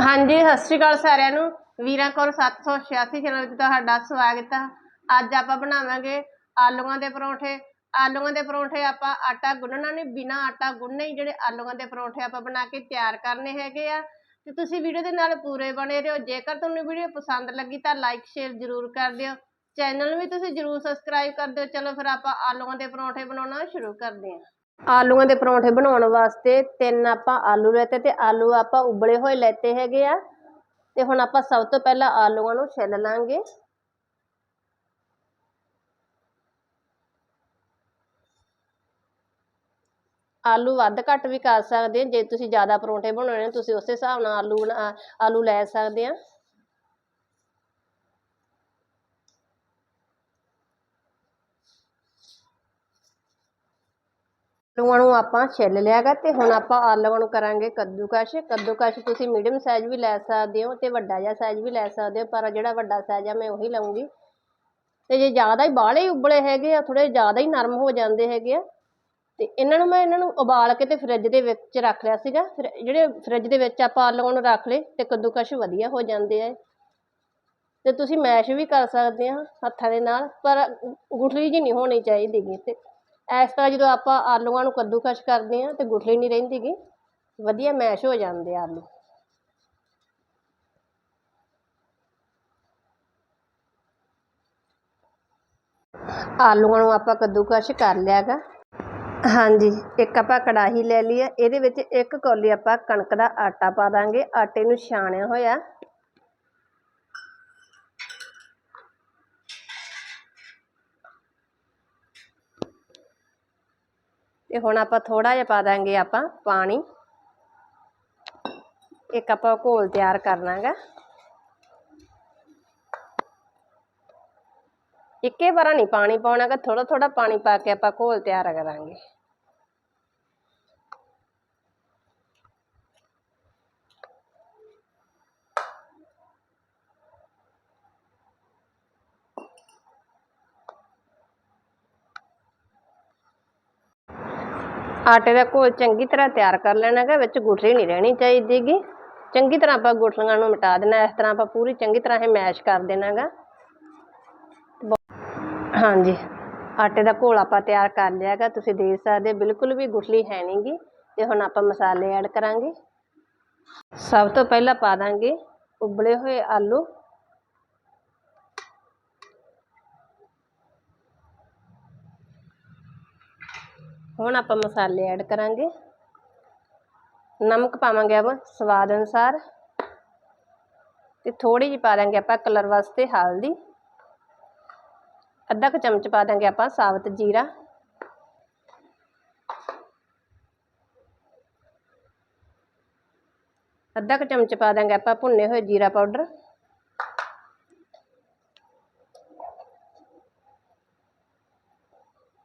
ਹਾਂਜੀ, ਸਤਿ ਸ਼੍ਰੀ ਅਕਾਲ ਸਾਰਿਆਂ ਨੂੰ। ਵੀਰਾਂ ਕੌਰ 786 ਚੈਨਲ ਤੇ ਤੁਹਾਡਾ ਸਵਾਗਤ ਹੈ ਅੱਜ ਆਪਾਂ ਬਣਾਵਾਂਗੇ ਆਲੂਆਂ ਦੇ ਪਰੌਂਠੇ। ਆਲੂਆਂ ਦੇ ਪਰੌਂਠੇ ਆਪਾਂ ਆਟਾ ਗੁੰਨਣਾ ਨਹੀਂ, ਬਿਨਾ ਆਟਾ ਗੁੰਨੇ ਹੀ ਜਿਹੜੇ ਆਲੂਆਂ ਦੇ ਪਰੌਂਠੇ ਆਪਾਂ ਬਣਾ ਕੇ ਤਿਆਰ ਕਰਨੇ ਹੈਗੇ ਆ। ਤੇ ਤੁਸੀਂ ਵੀਡੀਓ ਦੇ ਨਾਲ ਪੂਰੇ ਬਣੇ ਰਹੋ। ਜੇਕਰ ਤੁਹਾਨੂੰ ਵੀਡੀਓ ਪਸੰਦ ਲੱਗੀ ਤਾਂ ਲਾਈਕ ਸ਼ੇਅਰ ਜ਼ਰੂਰ ਕਰ ਦਿਓ। ਚੈਨਲ ਨੂੰ ਵੀ ਤੁਸੀਂ ਜ਼ਰੂਰ ਸਬਸਕ੍ਰਾਈਬ ਕਰ ਦਿਓ। ਚਲੋ ਫਿਰ ਆਪਾਂ ਆਲੂਆਂ ਦੇ ਪਰੌਂਠੇ ਬਣਾਉਣਾ ਸ਼ੁਰੂ ਕਰਦੇ ਹਾਂ। ਆਲੂਆਂ ਦੇ ਪਰੌਂਠੇ ਬਣਾਉਣ ਵਾਸਤੇ ਤਿੰਨ ਆਪਾਂ ਆਲੂ ਲੈਤੇ ਤੇ ਆਲੂ ਆਪਾਂ ਉਬਲੇ ਹੋਏ ਲੈਤੇ ਹੈਗੇ ਆ। ਤੇ ਹੁਣ ਆਪਾਂ ਸਭ ਤੋਂ ਪਹਿਲਾਂ ਆਲੂਆਂ ਨੂੰ ਛਿੱਲ ਲਾਂਗੇ। ਆਲੂ ਵੱਧ ਘੱਟ ਵੀ ਕਰ ਸਕਦੇ ਜੇ ਤੁਸੀਂ ਜ਼ਿਆਦਾ ਪਰੌਂਠੇ ਬਣਾਉਣੇ ਤੁਸੀਂ ਉਸੇ ਹਿਸਾਬ ਨਾਲ ਆਲੂ ਬਣਾ, ਆਲੂ ਲੈ ਸਕਦੇ ਆ। ਆਲੂਆਂ ਨੂੰ ਆਪਾਂ ਛਿੱਲ ਲਿਆਗਾ ਤੇ ਹੁਣ ਆਪਾਂ ਆਲੂਆਂ ਨੂੰ ਕਰਾਂਗੇ ਕੱਦੂਕਸ਼। ਕੱਦੂਕਸ਼ ਤੁਸੀਂ ਮੀਡੀਅਮ ਸਾਈਜ਼ ਵੀ ਲੈ ਸਕਦੇ ਹੋ ਤੇ ਵੱਡਾ ਜਿਹਾ ਸਾਈਜ਼ ਵੀ ਲੈ ਸਕਦੇ ਹੋ, ਪਰ ਜਿਹੜਾ ਵੱਡਾ ਸਾਈਜ਼ ਆ ਮੈਂ ਉਹੀ ਲਵਾਂਗੀ ਤੇ ਜੇ ਜ਼ਿਆਦਾ ਹੀ ਬਾਹਲੇ ਉਬਲੇ ਹੈਗੇ ਆ ਥੋੜੇ ਜ਼ਿਆਦਾ ਹੀ ਨਰਮ ਹੋ ਜਾਂਦੇ ਹੈਗੇ ਆ, ਤੇ ਇਹਨਾਂ ਨੂੰ ਮੈਂ ਇਹਨਾਂ ਨੂੰ ਉਬਾਲ ਕੇ ਤੇ ਫਰਿੱਜ ਦੇ ਵਿੱਚ ਰੱਖ ਲਿਆ ਸੀਗਾ। ਫਿਰ ਜਿਹੜੇ ਫਰਿੱਜ ਦੇ ਵਿੱਚ ਆਪਾਂ ਆਲੂਆਂ ਨੂੰ ਰੱਖ ਲਏ ਤੇ ਕੱਦੂਕਸ਼ ਵਧੀਆ ਹੋ ਜਾਂਦੇ ਆ। ਤੇ ਤੁਸੀਂ ਮੈਸ਼ ਵੀ ਕਰ ਸਕਦੇ ਆ ਹੱਥਾਂ ਦੇ ਨਾਲ, ਪਰ ਗੁਠਲੀ ਜੀ ਨਹੀਂ ਹੋਣੀ ਚਾਹੀਦੀ ਗੀ ਤੇ ਇਸ ਤਰ੍ਹਾਂ ਜਦੋਂ ਆਪਾਂ ਆਲੂਆਂ ਨੂੰ ਕੱਦੂਕਸ਼ ਕਰਦੇ ਹਾਂ ਤਾਂ ਗੁਠਲੀ ਨਹੀਂ ਰਹਿੰਦੀ ਗੀ, ਵਧੀਆ ਮੈਸ਼ ਹੋ ਜਾਂਦੇ ਆਲੂ। ਆਲੂਆਂ ਨੂੰ ਆਪਾਂ ਕੱਦੂਕਸ਼ ਕਰ ਲਿਆਗਾ ਹਾਂਜੀ, ਇੱਕ ਆਪਾਂ ਕੜਾਹੀ ਲੈ ਲਈ ਹੈ ਇਹਦੇ ਵਿੱਚ ਇੱਕ ਕੌਲੀ ਆਪਾਂ ਕਣਕ ਦਾ ਆਟਾ ਪਾ ਦਾਂਗੇ, ਆਟੇ ਨੂੰ ਛਾਣਿਆ ਹੋਇਆ। ਤੇ ਹੁਣ ਆਪਾਂ ਥੋੜਾ ਜਿਹਾ ਪਾ ਦਾਂਗੇ ਆਪਾਂ ਪਾਣੀ। ਇੱਕ ਆਪਾਂ ਘੋਲ ਤਿਆਰ ਕਰਨਾਗਾ। ਇੱਕੇ ਵਾਰਾ ਨਹੀਂ ਪਾਣੀ ਪਾਉਣਾਗਾ ਥੋੜਾ ਥੋੜਾ ਪਾਣੀ ਪਾ ਕੇ ਆਪਾਂ ਘੋਲ ਤਿਆਰ ਕਰਾਂਗੇ। ਆਟੇ ਦਾ ਘੋਲ ਚੰਗੀ ਤਰ੍ਹਾਂ ਤਿਆਰ ਕਰ ਲੈਣਾ ਹੈਗਾ ਵਿੱਚ ਗੁਠਲੀ ਨਹੀਂ ਰਹਿਣੀ ਚਾਹੀਦੀਗੀ। ਚੰਗੀ ਤਰ੍ਹਾਂ ਆਪਾਂ ਗੁਠਲੀਆਂ ਨੂੰ ਮਿਟਾ ਦੇਣਾ, ਇਸ ਤਰ੍ਹਾਂ ਆਪਾਂ ਪੂਰੀ ਚੰਗੀ ਤਰ੍ਹਾਂ ਇਹ ਮੈਸ਼ ਕਰ ਦੇਣਾ ਹੈਗਾ ਹਾਂਜੀ, ਆਟੇ ਦਾ ਘੋਲ ਆਪਾਂ ਤਿਆਰ ਕਰ ਲਿਆ ਹੈਗਾ ਤੁਸੀਂ ਦੇਖ ਸਕਦੇ ਹੋ, ਬਿਲਕੁਲ ਵੀ ਗੁਠਲੀ ਹੈ ਨਹੀਂਗੀ, ਤੇ ਹੁਣ ਆਪਾਂ ਮਸਾਲੇ ਐਡ ਕਰਾਂਗੇ। ਸਭ ਤੋਂ ਪਹਿਲਾਂ ਪਾ ਦਾਂਗੇ ਉਬਲੇ ਹੋਏ ਆਲੂ। ਹੁਣ ਆਪਾਂ ਮਸਾਲੇ ਐਡ ਕਰਾਂਗੇ। ਨਮਕ ਪਾਵਾਂਗੇ ਆਪਾਂ ਸਵਾਦ ਅਨੁਸਾਰ। ਤੇ ਥੋੜੀ ਜਿਹੀ ਪਾ ਦਾਂਗੇ ਆਪਾਂ ਕਲਰ ਵਾਸਤੇ ਹਲਦੀ। ਅੱਧਾ ਕੁ ਚਮਚ ਪਾ ਦਾਂਗੇ ਆਪਾਂ ਸਾਬਤ ਜੀਰਾ। ਅੱਧਾ ਕੁ ਚਮਚ ਪਾ ਦਾਂਗੇ ਆਪਾਂ ਭੁੰਨੇ ਹੋਏ ਜੀਰਾ ਪਾਊਡਰ।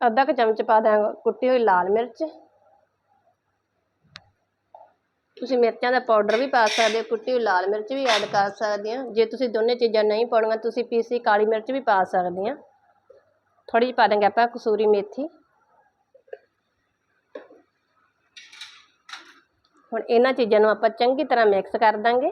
ਅੱਧਾ ਕੁ ਚਮਚ ਪਾ ਦਾਂਗੇ ਕੁੱਟੀ ਹੋਈ ਲਾਲ ਮਿਰਚ। ਤੁਸੀਂ ਮਿਰਚਾਂ ਦਾ ਪਾਊਡਰ ਵੀ ਪਾ ਸਕਦੇ ਹੋ, ਕੁੱਟੀ ਹੋਈ ਲਾਲ ਮਿਰਚ ਵੀ ਐਡ ਕਰ ਸਕਦੇ ਹੋ। ਜੇ ਤੁਸੀਂ ਦੋਨੇ ਚੀਜ਼ਾਂ ਨਹੀਂ ਪਾਉਣੀਆਂ, ਤੁਸੀਂ ਪੀਸੀ ਕਾਲੀ ਮਿਰਚ ਵੀ ਪਾ ਸਕਦੇ ਆ ਥੋੜੀ ਜਿਹੀ ਪਾ ਦਾਂਗੇ ਆਪਾਂ ਕਸੂਰੀ ਮੇਥੀ। ਹੁਣ ਇਹਨਾਂ ਚੀਜ਼ਾਂ ਨੂੰ ਆਪਾਂ ਚੰਗੀ ਤਰ੍ਹਾਂ ਮਿਕਸ ਕਰ ਦਾਂਗੇ।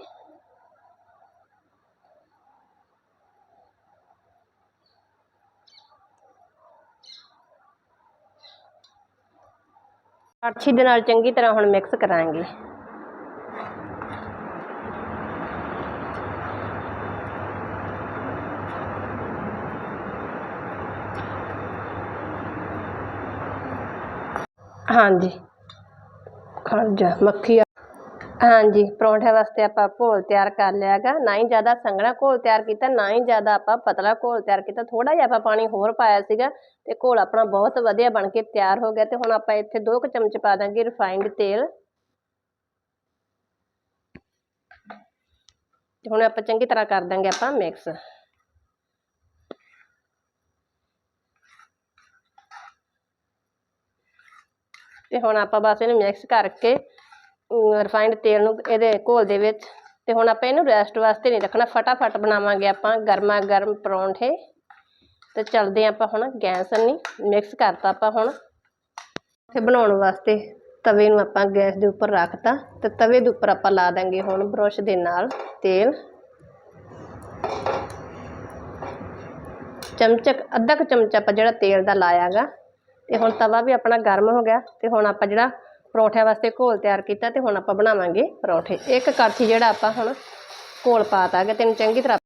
ਅੱਛੀ ਦੇ ਨਾਲ ਚੰਗੀ ਤਰ੍ਹਾਂ ਹੁਣ ਮਿਕਸ ਕਰਾਂਗੇ ਹਾਂਜੀ ਖੜ ਜਾ ਮੱਖੀ ਆ ਹਾਂਜੀ ਪਰੌਂਠੇ ਵਾਸਤੇ ਆਪਾਂ ਘੋਲ ਤਿਆਰ ਕਰ ਲਿਆ ਹੈਗਾ। ਨਾ ਹੀ ਜ਼ਿਆਦਾ ਸੰਘਣਾ ਘੋਲ ਤਿਆਰ ਕੀਤਾ, ਨਾ ਹੀ ਜ਼ਿਆਦਾ ਆਪਾਂ ਪਤਲਾ ਘੋਲ ਤਿਆਰ ਕੀਤਾ। ਥੋੜਾ ਜਿਹਾ ਆਪਾਂ ਪਾਣੀ ਹੋਰ ਪਾਇਆ ਸੀਗਾ ਤੇ ਘੋਲ ਆਪਣਾ ਬਹੁਤ ਵਧੀਆ ਬਣ ਕੇ ਤਿਆਰ ਹੋ ਗਿਆ ਤੇ ਹੁਣ ਆਪਾਂ ਇੱਥੇ ਦੋ ਕੁ ਚਮਚ ਪਾ ਦਾਂਗੇ ਰਿਫਾਈਨਡ ਤੇਲ। ਤੇ ਹੁਣ ਆਪਾਂ ਚੰਗੀ ਤਰ੍ਹਾਂ ਕਰ ਦਾਂਗੇ ਆਪਾਂ ਮਿਕਸ ਤੇ ਹੁਣ ਆਪਾਂ ਬਸ ਇਹਨੂੰ ਮਿਕਸ ਕਰਕੇ ਰਿਫਾਈਨਡ ਤੇਲ ਨੂੰ ਇਹਦੇ ਘੋਲ ਦੇ ਵਿੱਚ ਤੇ ਹੁਣ ਆਪਾਂ ਇਹਨੂੰ ਰੈਸਟ ਵਾਸਤੇ ਨਹੀਂ ਰੱਖਣਾ, ਫਟਾਫਟ ਬਣਾਵਾਂਗੇ ਆਪਾਂ ਗਰਮਾ ਗਰਮ ਪਰੌਂਠੇ। ਤੇ ਚੱਲਦੇ ਆਪਾਂ ਹੁਣ ਗੈਸ ਨਹੀਂ ਮਿਕਸ ਕਰਤਾ ਆਪਾਂ ਹੁਣ। ਤੇ ਬਣਾਉਣ ਵਾਸਤੇ ਤਵੇ ਨੂੰ ਆਪਾਂ ਗੈਸ ਦੇ ਉੱਪਰ ਰੱਖਤਾ, ਤੇ ਤਵੇ ਦੇ ਉੱਪਰ ਆਪਾਂ ਲਾ ਦਾਂਗੇ ਹੁਣ ਬਰਸ਼ ਦੇ ਨਾਲ ਤੇਲ। ਚਮਚਕ, ਅੱਧਾ ਕੁ ਚਮਚਾ ਆਪਾਂ ਜਿਹੜਾ ਤੇਲ ਦਾ ਲਾਇਆਗਾ, ਤੇ ਹੁਣ ਤਵਾ ਵੀ ਆਪਣਾ ਗਰਮ ਹੋ ਗਿਆ, ਤੇ ਹੁਣ ਆਪਾਂ ਜਿਹੜਾ ਪਰੌਂਠਿਆਂ ਵਾਸਤੇ ਘੋਲ ਤਿਆਰ ਕੀਤਾ ਤੇ ਹੁਣ ਆਪਾਂ ਬਣਾਵਾਂਗੇ ਪਰੌਂਠੇ। ਇੱਕ ਕੜਛੀ ਜਿਹੜਾ ਆਪਾਂ ਹੁਣ ਘੋਲ ਪਾਤਾ ਗਾ ਤੈਨੂੰ ਚੰਗੀ ਤਰ੍ਹਾਂ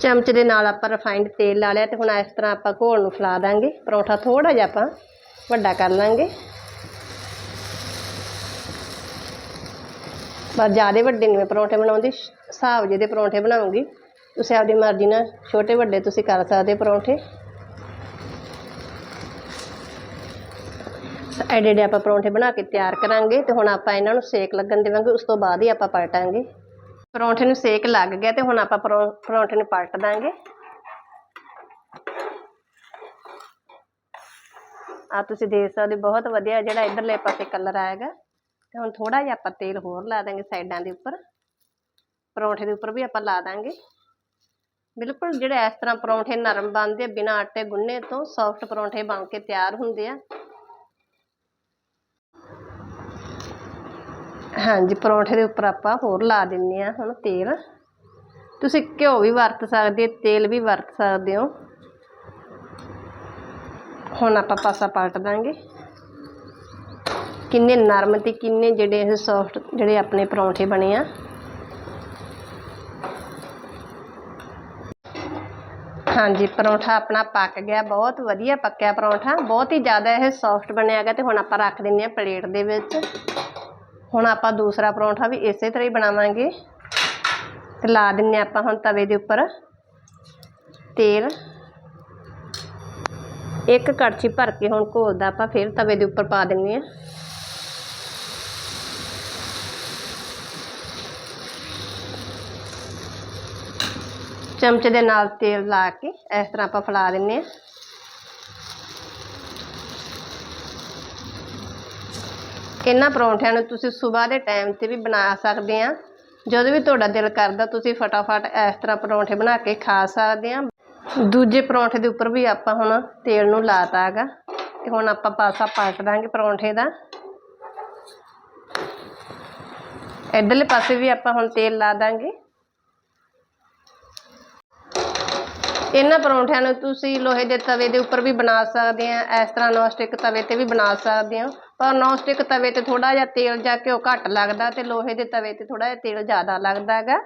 ਚਮਚ ਦੇ ਨਾਲ ਆਪਾਂ ਰਿਫਾਈਂਡ ਤੇਲ ਲਾ ਲਿਆ ਤੇ ਹੁਣ ਇਸ ਤਰ੍ਹਾਂ ਆਪਾਂ ਘੋਲ ਨੂੰ ਫੈਲਾ ਦਾਂਗੇ। ਪਰੌਂਠਾ ਥੋੜਾ ਜਿਹਾ ਆਪਾਂ ਵੱਡਾ ਕਰ ਲਾਂਗੇ। ਪਰ ਜ਼ਿਆਦਾ ਵੱਡੇ ਨਹੀਂ ਮੈਂ ਪਰੌਂਠੇ ਬਣਾਉਂਦੀ ਹਿਸਾਬ ਜਿਹੇ ਦੇ ਪਰੌਂਠੇ ਬਣਾਉਂਗੀ। ਤੁਸੀਂ ਆਪਦੀ ਮਰਜ਼ੀ ਨਾਲ ਛੋਟੇ ਵੱਡੇ ਤੁਸੀਂ ਕਰ ਸਕਦੇ ਹੋ ਪਰੌਂਠੇ। ਐਡੇ ਐਡੇ ਆਪਾਂ ਪਰੌਂਠੇ ਬਣਾ ਕੇ ਤਿਆਰ ਕਰਾਂਗੇ ਤੇ ਹੁਣ ਆਪਾਂ ਇਹਨਾਂ ਨੂੰ ਸੇਕ ਲੱਗਣ ਦੇਵਾਂਗੇ, ਉਸ ਤੋਂ ਬਾਅਦ ਹੀ ਆਪਾਂ ਪਲਟਾਂਗੇ। ਪਰੌਂਠੇ ਨੂੰ ਸੇਕ ਲੱਗ ਗਿਆ ਤੇ ਹੁਣ ਆਪਾਂ ਪਰੌ- ਪਰੌਂਠੇ ਨੂੰ ਪਲਟ ਦਾਂਗੇ। ਆ ਤੁਸੀਂ ਦੇਖ ਸਕਦੇ ਬਹੁਤ ਵਧੀਆ ਜਿਹੜਾ ਇਧਰਲੇ ਪਾਸੇ ਕਲਰ ਆਏਗਾ। ਤੇ ਹੁਣ ਥੋੜਾ ਜਿਹਾ ਆਪਾਂ ਤੇਲ ਹੋਰ ਲਾ ਦਾਂਗੇ ਸਾਈਡਾਂ ਦੇ ਉੱਪਰ। ਪਰੌਂਠੇ ਦੇ ਉੱਪਰ ਵੀ ਆਪਾਂ ਲਾ ਦਾਂਗੇ। ਬਿਲਕੁਲ ਜਿਹੜੇ ਇਸ ਤਰ੍ਹਾਂ ਪਰੌਂਠੇ ਨਰਮ ਬਣਦੇ ਆ, ਬਿਨਾਂ ਆਟੇ ਗੁੰਨੇ ਤੋਂ ਸੌਫਟ ਪਰੌਂਠੇ ਬਣ ਕੇ ਤਿਆਰ ਹੁੰਦੇ ਆ। ਹਾਂਜੀ, ਪਰੌਂਠੇ ਦੇ ਉੱਪਰ ਆਪਾਂ ਹੋਰ ਲਾ ਦਿੰਨੇ ਆ ਹੁਣ ਤੇਲ। ਤੁਸੀਂ ਘਿਓ ਵੀ ਵਰਤ ਸਕਦੇ, ਤੇਲ ਵੀ ਵਰਤ ਸਕਦੇ ਹੋ। ਹੁਣ ਆਪਾਂ ਪਾਸਾ ਪਲਟ ਦਾਂਗੇ। ਕਿੰਨੇ ਨਰਮ ਤੇ ਕਿੰਨੇ ਜਿਹੜੇ ਇਹ ਸੌਫਟ ਜਿਹੜੇ ਆਪਣੇ ਪਰੌਂਠੇ ਬਣੇ ਆ। ਹਾਂਜੀ, ਪਰੌਂਠਾ ਆਪਣਾ ਪੱਕ ਗਿਆ, ਬਹੁਤ ਵਧੀਆ ਪੱਕਿਆ ਪਰੌਂਠਾ। ਬਹੁਤ ਹੀ ਜ਼ਿਆਦਾ ਇਹ ਸੌਫਟ ਬਣਿਆ ਹੈਗਾ ਤੇ ਹੁਣ ਆਪਾਂ ਰੱਖ ਦਿੰਨੇ ਆ ਪਲੇਟ ਦੇ ਵਿੱਚ। ਹੁਣ ਆਪਾਂ ਦੂਸਰਾ ਪਰੌਂਠਾ ਵੀ ਇਸੇ ਤਰ੍ਹਾਂ ਹੀ ਬਣਾਵਾਂਗੇ। ਤੇ ਲਾ ਦਿੰਨੇ ਆਪਾਂ ਹੁਣ ਤਵੇ ਦੇ ਉੱਪਰ। ਤੇਲ। ਇੱਕ ਕੜਛੀ ਭਰ ਕੇ ਹੁਣ ਘੋਲ ਦਾ ਆਪਾਂ ਫਿਰ ਤਵੇ ਦੇ ਉੱਪਰ ਪਾ ਦਿੰਨੇ ਆ। ਚਮਚੇ ਦੇ ਨਾਲ ਤੇਲ ਲਾ ਕੇ ਇਸ ਤਰ੍ਹਾਂ ਆਪਾਂ ਫੈਲਾ ਦਿੰਨੇ ਆ। ਇਹਨਾਂ ਪਰੌਂਠਿਆਂ ਨੂੰ ਤੁਸੀਂ ਸਵੇਰ ਦੇ ਟਾਈਮ ਤੇ ਵੀ ਬਣਾ ਸਕਦੇ ਆ। ਜਦੋਂ ਵੀ ਤੁਹਾਡਾ ਦਿਲ ਕਰਦਾ, ਤੁਸੀਂ ਫਟਾਫਟ ਇਸ ਤਰ੍ਹਾਂ ਪਰੌਂਠੇ ਬਣਾ ਕੇ ਖਾ ਸਕਦੇ ਆ। ਦੂਜੇ ਪਰੌਂਠੇ ਦੇ ਉੱਪਰ ਵੀ ਆਪਾਂ ਹੁਣ ਤੇਲ ਨੂੰ ਲਾਤਾ ਹੈਗਾ। ਤੇ ਹੁਣ ਆਪਾਂ ਪਾਸਾ ਪਲਟ ਦਾਂਗੇ ਪਰੌਂਠੇ ਦਾ। ਇੱਧਰਲੇ ਪਾਸੇ ਵੀ ਆਪਾਂ ਹੁਣ ਤੇਲ ਲਾ ਦਾਂਗੇ। ਇਹਨਾਂ ਪਰੌਂਠਿਆਂ ਨੂੰ ਤੁਸੀਂ ਲੋਹੇ ਦੇ ਤਵੇ ਦੇ ਉੱਪਰ ਵੀ ਬਣਾ ਸਕਦੇ ਆ। ਇਸ ਤਰ੍ਹਾਂ ਨੌਨਸਟਿਕ ਤਵੇ ਤੇ ਵੀ ਬਣਾ ਸਕਦੇ ਹੋ ਪਰ ਨੌਨਸਟਿਕ ਤਵੇ ਤੇ ਥੋੜਾ ਜਿਹਾ ਤੇਲ ਜਾਂ ਘਿਓ ਘੱਟ ਲੱਗਦਾ ਤੇ ਲੋਹੇ ਦੇ ਤਵੇ ਤੇ ਥੋੜਾ ਜਿਹਾ ਤੇਲ ਜ਼ਿਆਦਾ ਲੱਗਦਾ ਹੈਗਾ।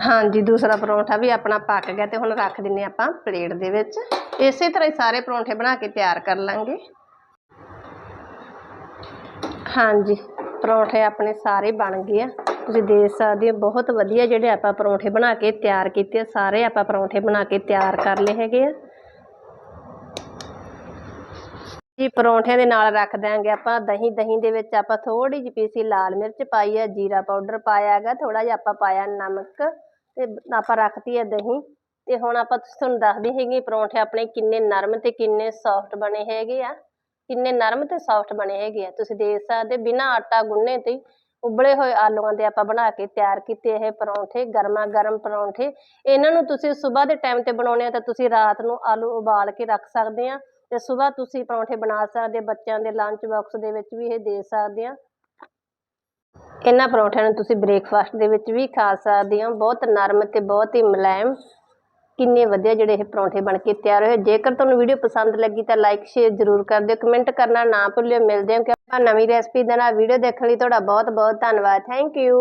ਹਾਂਜੀ, ਦੂਸਰਾ ਪਰੌਂਠਾ ਵੀ ਆਪਣਾ ਪੱਕ ਗਿਆ ਤੇ ਹੁਣ ਰੱਖ ਦਿੰਨੇ ਆਪਾਂ ਪਲੇਟ ਦੇ ਵਿੱਚ। ਇਸੇ ਤਰ੍ਹਾਂ ਹੀ ਸਾਰੇ ਪਰੌਂਠੇ ਬਣਾ ਕੇ ਤਿਆਰ ਕਰ ਲਾਂਗੇ। ਹਾਂਜੀ, ਪਰੌਂਠੇ ਆਪਣੇ ਸਾਰੇ ਬਣ ਗਏ ਆ। ਤੁਸੀਂ ਦੇਖ ਸਕਦੇ ਹੋ, ਬਹੁਤ ਵਧੀਆ ਜਿਹੜੇ ਆਪਾਂ ਪਰੌਂਠੇ ਬਣਾ ਕੇ ਤਿਆਰ ਕੀਤੇ ਆ, ਸਾਰੇ ਆਪਾਂ ਪਰੌਂਠੇ ਬਣਾ ਕੇ ਤਿਆਰ ਕਰ ਲਏ ਹੈਗੇ ਆ। ਜੀ, ਪਰੌਂਠਿਆਂ ਦੇ ਨਾਲ ਰੱਖ ਦਿਆਂਗੇ ਆਪਾਂ ਦਹੀਂ ਦਹੀਂ ਦੇ ਵਿੱਚ ਆਪਾਂ ਥੋੜੀ ਜਿਹੀ ਪੀਸੀ ਲਾਲ ਮਿਰਚ ਪਾਈ ਹੈ ਜੀਰਾ ਪਾਊਡਰ ਪਾਇਆ ਹੈਗਾ ਥੋੜਾ ਜਿਹਾ ਆਪਾਂ ਪਾਇਆ ਨਮਕ ਤੇ ਆਪਾਂ ਰੱਖਤੀ ਹੈ ਦਹੀਂ। ਤੇ ਹੁਣ ਆਪਾਂ ਤੁਹਾਨੂੰ ਦੱਸਦੀ ਹੈਗੀ ਪਰੌਂਠੇ ਆਪਣੇ ਕਿੰਨੇ ਨਰਮ ਤੇ ਕਿੰਨੇ ਸੌਫਟ ਬਣੇ ਹੈਗੇ ਆ। ਕਿੰਨੇ ਨਰਮ ਤੇ ਸੌਫਟ ਬਣੇ ਹੈਗੇ ਆ। ਤੁਸੀਂ ਦੇਖ ਸਕਦੇ ਬਿਨਾਂ ਆਟਾ ਗੁੰਨੇ ਤੇ ਉਬਲੇ ਹੋਏ ਆਲੂਆਂ ਦੇ ਆਪਾਂ ਬਣਾ ਕੇ ਤਿਆਰ ਕੀਤੇ ਇਹ ਪਰੌਂਠੇ, ਗਰਮਾ ਗਰਮ ਪਰੌਂਠੇ। ਇਹਨਾਂ ਨੂੰ ਤੁਸੀਂ ਸਵੇਰ ਦੇ ਟਾਈਮ ਤੇ ਬਣਾਉਣੇ ਆ ਤਾਂ ਤੁਸੀਂ ਰਾਤ ਨੂੰ ਆਲੂ ਉਬਾਲ ਕੇ ਰੱਖ ਸਕਦੇ ਆ ਤੇ ਸਵੇਰ ਤੁਸੀਂ ਪਰੌਂਠੇ ਬਣਾ ਸਕਦੇ ਬੱਚਿਆਂ ਦੇ ਲੰਚ ਬਾਕਸ ਦੇ ਵਿੱਚ ਵੀ ਇਹ ਦੇ ਸਕਦੇ ਆ। ਇਹਨਾਂ ਪਰੌਂਠਿਆਂ ਨੂੰ ਤੁਸੀਂ ਬ੍ਰੇਕਫਾਸਟ ਦੇ ਵਿੱਚ ਵੀ ਖਾ ਸਕਦੇ ਹੋ ਬਹੁਤ ਨਰਮ ਤੇ ਬਹੁਤ ਹੀ ਮੁਲਾਇਮ। ਕਿੰਨੇ ਵਧੀਆ ਜਿਹੜੇ ਇਹ ਪਰੌਂਠੇ ਬਣ ਕੇ ਤਿਆਰ ਹੋਏ। ਜੇਕਰ ਤੁਹਾਨੂੰ ਵੀਡੀਓ ਪਸੰਦ ਲੱਗੀ ਤਾਂ ਲਾਈਕ ਸ਼ੇਅਰ ਜ਼ਰੂਰ ਕਰ ਦਿਓ। ਕਮੈਂਟ ਕਰਨਾ ਨਾ ਭੁੱਲਿਓ। ਮਿਲਦੇ ਹਾਂ ਕਿ ਆਪਾਂ ਨਵੀਂ ਰੈਸਪੀ ਦੇ ਨਾਲ। ਵੀਡੀਓ ਦੇਖਣ ਲਈ ਤੁਹਾਡਾ ਬਹੁਤ ਬਹੁਤ ਧੰਨਵਾਦ। Thank you